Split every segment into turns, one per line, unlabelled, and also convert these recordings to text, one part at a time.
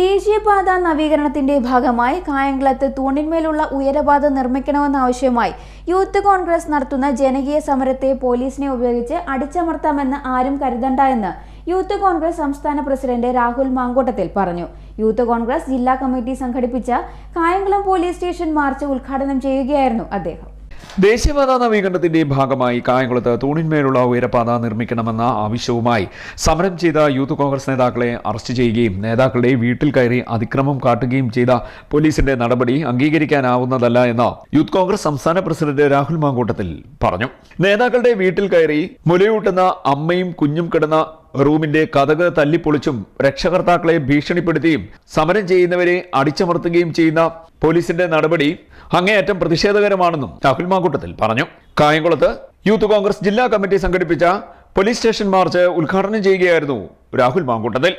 ദേശീയപാത നവീകരണത്തിന്റെ ഭാഗമായി കായംകുളത്ത് തൂണിന്മേലുള്ള ഉയരപാത നിർമ്മിക്കണമെന്നാവശ്യമായി യൂത്ത് കോൺഗ്രസ് നടത്തുന്ന ജനകീയ സമരത്തെ പോലീസിനെ ഉപയോഗിച്ച് അടിച്ചമർത്താമെന്ന് ആരും കരുതണ്ട എന്ന് യൂത്ത് കോൺഗ്രസ് സംസ്ഥാന പ്രസിഡന്റ് രാഹുൽ മാങ്കോട്ടത്തിൽ പറഞ്ഞു. യൂത്ത് കോൺഗ്രസ് ജില്ലാ കമ്മിറ്റി സംഘടിപ്പിച്ച കായംകുളം പോലീസ് സ്റ്റേഷൻ മാർച്ച് ഉദ്ഘാടനം ചെയ്യുകയായിരുന്നു അദ്ദേഹം.
ദേശീയപാത നവീകരണത്തിന്റെ ഭാഗമായി കായംകുളത്ത് തൂണിന്മേലുള്ള ഉയരപാത നിർമ്മിക്കണമെന്ന ആവശ്യവുമായി സമരം ചെയ്ത യൂത്ത് കോൺഗ്രസ് നേതാക്കളെ അറസ്റ്റ് ചെയ്യുകയും നേതാക്കളുടെ വീട്ടിൽ കയറി അതിക്രമം കാട്ടുകയും ചെയ്ത പോലീസിന്റെ നടപടി അംഗീകരിക്കാനാവുന്നതല്ല എന്ന് യൂത്ത് കോൺഗ്രസ് സംസ്ഥാന പ്രസിഡന്റ് രാഹുൽ മാങ്കൂട്ടത്തിൽ പറഞ്ഞു. നേതാക്കളുടെ വീട്ടിൽ കയറി മുലയൂട്ടുന്ന അമ്മയും കുഞ്ഞും കിടന്ന റൂമിന്റെ കഥക് തല്ലിപ്പൊളിച്ചും രക്ഷകർത്താക്കളെ ഭീഷണിപ്പെടുത്തിയും സമരം ചെയ്യുന്നവരെ അടിച്ചമർത്തുകയും ചെയ്യുന്ന പോലീസിന്റെ നടപടി അങ്ങേയറ്റം പ്രതിഷേധകരമാണെന്നും രാഹുൽ മാങ്കൂട്ടത്തിൽ പറഞ്ഞു. കായംകുളത്ത് യൂത്ത് കോൺഗ്രസ് ജില്ലാ കമ്മിറ്റി സംഘടിപ്പിച്ച പോലീസ് സ്റ്റേഷൻ മാർച്ച് ഉദ്ഘാടനം ചെയ്യുകയായിരുന്നു രാഹുൽ മാങ്കൂട്ടത്തിൽ.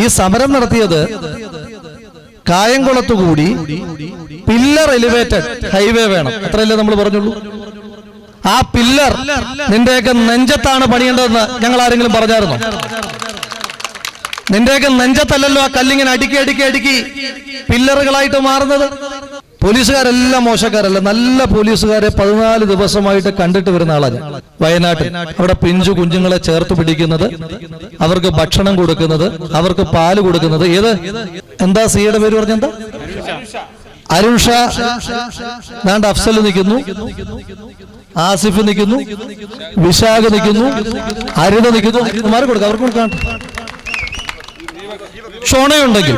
ഈ സമരം നടത്തിയത് കായംകുളത്തുകൂടി പില്ലർ എലിവേറ്റഡ് ഹൈവേ വേണം. അത്രയല്ലേ നമ്മൾ പറഞ്ഞുള്ളൂ? ആ പില്ലർ നിന്റെയൊക്കെ നെഞ്ചത്താണ് പണിയേണ്ടതെന്ന് ഞങ്ങൾ ആരെങ്കിലും പറഞ്ഞായിരുന്നു? നിന്റെയൊക്കെ നെഞ്ചത്തല്ലല്ലോ ആ കല്ലിങ്ങനെ അടുക്കി അടുക്കി അടുക്കി പില്ലറുകളായിട്ട് മാറുന്നത്? പോലീസുകാരെല്ലാം മോശക്കാരല്ല? നല്ല പോലീസുകാരെ പതിനാല് ദിവസമായിട്ട് കണ്ടിട്ട് വരുന്ന ആളാണ്. വയനാട്ടിൽ. അവിടെ പിഞ്ചു കുഞ്ഞുങ്ങളെ ചേർത്ത് പിടിക്കുന്നത് അവർക്ക് ഭക്ഷണം കൊടുക്കുന്നത് അവർക്ക് പാൽ കൊടുക്കുന്നത്. ഏത്? എന്താ സിയുടെ പേര് പറഞ്ഞെന്താ അരുൺ ഷാ ദാണ്ട് അഫ്സൽ നിൽക്കുന്നു. ആസിഫ് നിൽക്കുന്നു വിശാഖ നിൽക്കുന്നു അരുത നിൽക്കുന്നു. മാറി കൊടുക്കുക അവർക്ക് കൊടുക്കാൻ ഷോണയുണ്ടെങ്കിൽ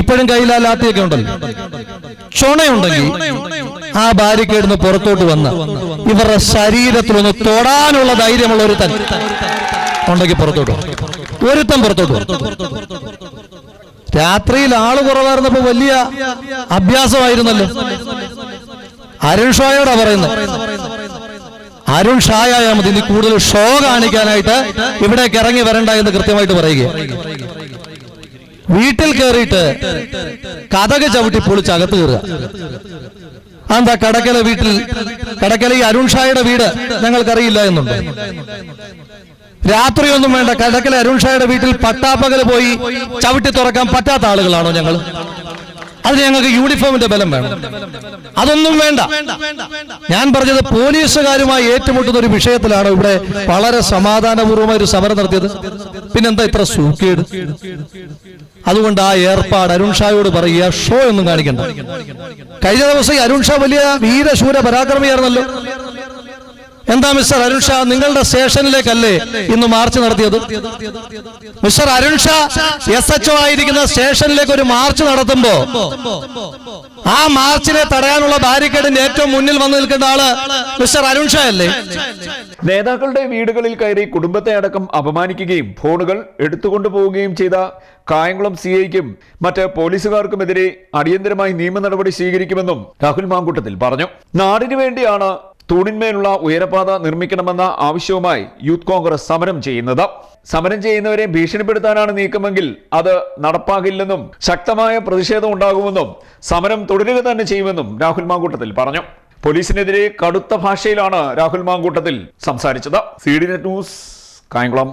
ഇപ്പോഴും കയ്യിൽ ലാത്തിയൊക്കെ ഉണ്ടല്ലോ. ക്ഷോണയുണ്ടെങ്കിൽ ആ ബാരിക്കേഡിന്ന് പുറത്തോട്ട് വന്ന് ഇവരുടെ ശരീരത്തിലൊന്ന് തൊടാനുള്ള ധൈര്യമുള്ള ഒരു തൻ ഉണ്ടെങ്കിൽ പുറത്തോട്ട് ഒരുത്തം പുറത്തോട്ട്. രാത്രിയിൽ ആൾ കുറവായിരുന്നപ്പോ വലിയ അഭ്യാസമായിരുന്നല്ലോ. അരുൺ ഷോയോടാ പറയുന്നത്. അരുൺ ഷായായാൽ മതി ഇനി കൂടുതൽ ഷോ കാണിക്കാനായിട്ട് ഇവിടേക്ക് ഇറങ്ങി വരണ്ട എന്ന് കൃത്യമായിട്ട് പറയുക. വീട്ടിൽ കയറിയിട്ട് കഥക് ചവിട്ടി പൊളിച്ച് അകത്ത് കയറുക. എന്താ കടക്കല വീട്ടിൽ കടക്കല ഈ അരുൺ ഷായുടെ വീട് ഞങ്ങൾക്കറിയില്ല എന്നുണ്ട്. രാത്രിയൊന്നും വേണ്ട കടക്കല അരുൺ ഷായുടെ വീട്ടിൽ പട്ടാപ്പകൽ പോയി ചവിട്ടി തുറക്കാൻ പറ്റാത്ത ആളുകളാണോ ഞങ്ങൾ? അതിന് ഞങ്ങൾക്ക് യൂണിഫോമിന്റെ ബലം വേണം. അതൊന്നും വേണ്ട. ഞാൻ പറഞ്ഞത് പോലീസുകാരുമായി ഏറ്റുമുട്ടുന്ന ഒരു വിഷയത്തിലാണ് ഇവിടെ വളരെ സമാധാനപൂർവമായ ഒരു സമരം നടത്തിയത്. പിന്നെന്താ ഇത്ര സൂക്കേട്? അതുകൊണ്ട് ആ ഏർപ്പാട് അരുൺ ഷായോട് പറയുക ഷോ ഒന്നും കാണിക്കണ്ട. കഴിഞ്ഞ ദിവസം അരുൺ ഷാ വലിയ വീരശൂര പരാക്രമിയായിരുന്നല്ലോ. എന്താ മിസ്റ്റർ അരുൺ ഷാ? നിങ്ങളുടെ സ്റ്റേഷനിലേക്കല്ലേ ഇന്ന് മാർച്ച് നടത്തിയത്? Mister Arun Shah S H O ആയിരിക്കുന്ന സ്റ്റേഷനിലേക്ക് ഒരു മാർച്ച് നടത്തുമ്പോ ആ മാർച്ചിനെ തടയാനുള്ള ബാരിക്കേഡിന്റെ ഏറ്റവും മുന്നിൽ വന്നു നിൽക്കുന്ന ആൾ മിസ്റ്റർ അരുൺ ഷാ അല്ലേ?
നേതാക്കളുടെ വീടുകളിൽ കയറി കുടുംബത്തെ അടക്കം അപമാനിക്കുകയും ഫോണുകൾ എടുത്തുകൊണ്ടു പോവുകയും ചെയ്ത കായംകുളം സി ഐക്കും മറ്റ് പോലീസുകാർക്കുമെതിരെ അടിയന്തരമായി നിയമ നടപടി സ്വീകരിക്കുമെന്നും രാഹുൽ മാങ്കൂട്ടത്തിൽ പറഞ്ഞു. നാടിനു വേണ്ടിയാണ് തൂണിന്മേലുള്ള ഉയരപാത നിർമ്മിക്കണമെന്ന ആവശ്യവുമായി യൂത്ത് കോൺഗ്രസ് സമരം ചെയ്യുന്നത്. സമരം ചെയ്യുന്നവരെ ഭീഷണിപ്പെടുത്താനാണ് നീക്കമെങ്കിൽ അത് നടപ്പാകില്ലെന്നും ശക്തമായ പ്രതിഷേധം ഉണ്ടാകുമെന്നും സമരം തുടരുക തന്നെ ചെയ്യുമെന്നും രാഹുൽ മാങ്കൂട്ടത്തിൽ പറഞ്ഞു. പോലീസിനെതിരെ കടുത്ത ഭാഷയിലാണ് രാഹുൽ മാങ്കൂട്ടത്തിൽ സംസാരിച്ചത്. C D net news Kayamkulam.